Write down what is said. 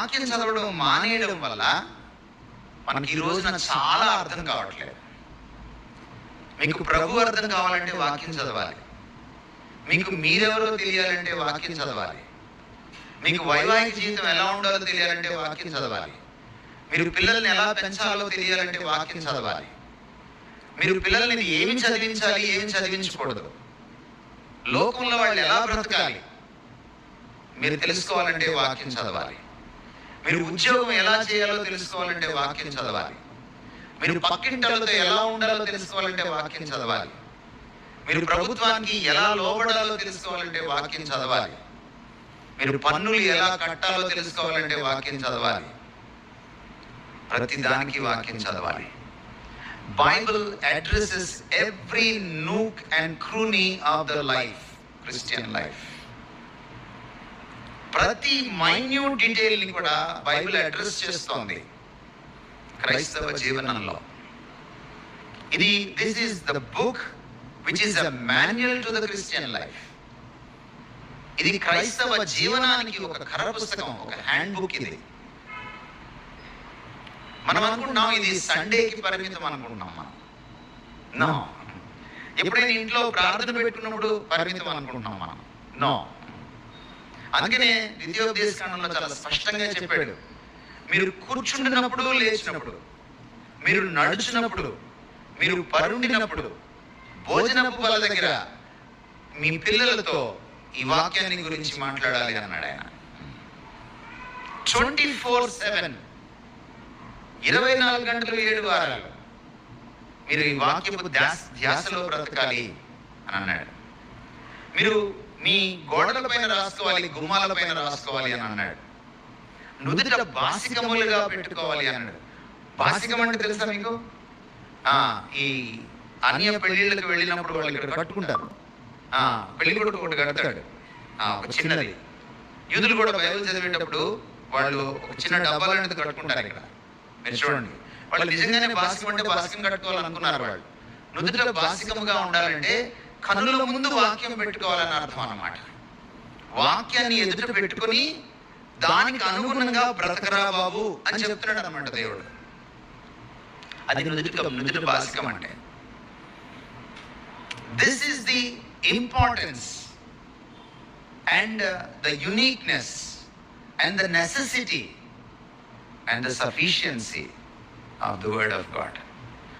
వాక్యం చదవడం మానేయడం వల్ల మనకి ఈ రోజున చాలా అర్థం కావట్లేదు. మీకు ప్రభు అర్థం కావాలంటే వాక్యం చదవాలి. మీకు మీరెవరో తెలియాలంటే వాక్యం చదవాలి. మీకు వైవాహిక జీవితం ఎలా ఉండాలో తెలియాలంటే వాక్యం చదవాలి. మీరు పిల్లల్ని ఎలా పెంచాలో తెలియాలంటే వాక్యం చదవాలి. మీరు పిల్లల్ని ఏమి చదివించాలి ఏమి చదివించకూడదు. లోకంలో వాళ్ళు ఎలా బ్రతకాలి? మీరు తెలుసుకోవాలంటే వాక్యం చదవాలి. మీరు ఉద్యోగం ఎలా చేయాలో తెలుసుకోవాలంటే వాక్యం చదవాలి. మీరు పక్కింటలతో ఎలా ఉండాలో తెలుసుకోవాలంటే వాక్యం చదవాలి. మీరు ప్రభుత్వానికి ఎలా లోబడాలో తెలుసుకోవాలంటే వాక్యం చదవాలి. మీరు పన్నులు ఎలా కట్టాలో తెలుసుకోవాలంటే వాక్యం చదవాలి. ప్రతి దానికి వాక్యం చదవాలి. Bible addresses every nook and cranny of the life Christian life ప్రతి మైన్యూట్ డీటెయిల్ని కూడా బైబిల్ అడ్రస్ చేస్తోంది. క్రైస్తవ జీవనంలో. ఇది this is the book which is a manual to the Christian life ఇది క్రైస్తవ జీవనానికి ఒక కర పుస్తకం ఒక హ్యాండ్ బుక్ ఇది. మనం అనుకుంటున్నాం ఇది సండేకి పరిమితం అనుకుంటున్నాం మనం. నో ఎప్పుడైనా ఇంట్లో ప్రార్థన పెట్టుకున్నప్పుడు పరిమితం అనుకుంటున్నాం మనం. నో అందుకనే ద్వితీయోపదేశకాండంలో చాలా స్పష్టంగా చెప్పాడు. మీరు కూర్చుండినప్పుడు లేచినప్పుడు మీరు నడుచున్నప్పుడు మీరు పరుండినప్పుడు భోజనపు వాళ్ళ దగ్గర మీ పిల్లలతో ఈ వాక్యాన్ని గురించి మాట్లాడాలి అన్నాడు ఆయన. ట్వంటీ ఫోర్ సెవెన్ ఇరవై నాలుగు గంటలు ఏడు వారాలు మీరు ఈ వాక్యపు ధ్యాస ధ్యాసలో బ్రతకాలి అని అన్నాడు. మీరు మీ గోడల పైన రాసుకోవాలి గుమ్మాల పైన రాసుకోవాలి అని అన్నాడు. నుదుట బాసికములుగా పెట్టుకోవాలి అన్నాడు. బాసికం అంటే తెలుసా మీకు? ఆ, ఈ అన్య పెళ్ళిళ్ళకి వెళ్ళినప్పుడు వాళ్ళు ఇక్కడ కట్టుకుంటారు. ఆ, పెళ్ళి కొడుకు ఒకటి కడతాడు. ఆ, ఒక చిన్నది. యూదులు కూడా బైబిల్ చదివేటప్పుడు వాళ్ళు ఒక చిన్న డబ్బాలు అనేది కట్టుకుంటారు ఇక్కడ. మీరు చూడండి. వాళ్ళు నిజంగానే బాసికం అంటే బాసికం కట్టుకోవాలనుకున్నారు వాళ్ళు. నుదుట బాసికముగా ఉండాలంటే కనుల ముందు వాక్యం పెట్టుకోవాలని అర్థం అన్నమాట. వాక్యాన్ని ఎదుట పెట్టుకొని దానికి అనుగుణంగా బ్రతకరా బాబు అని చెప్తున్నాడు అనమాట దేవుడు. అది నుదుట నుదుట బాసికం అంటే. This is the importance and the uniqueness and the necessity and the sufficiency of the word of God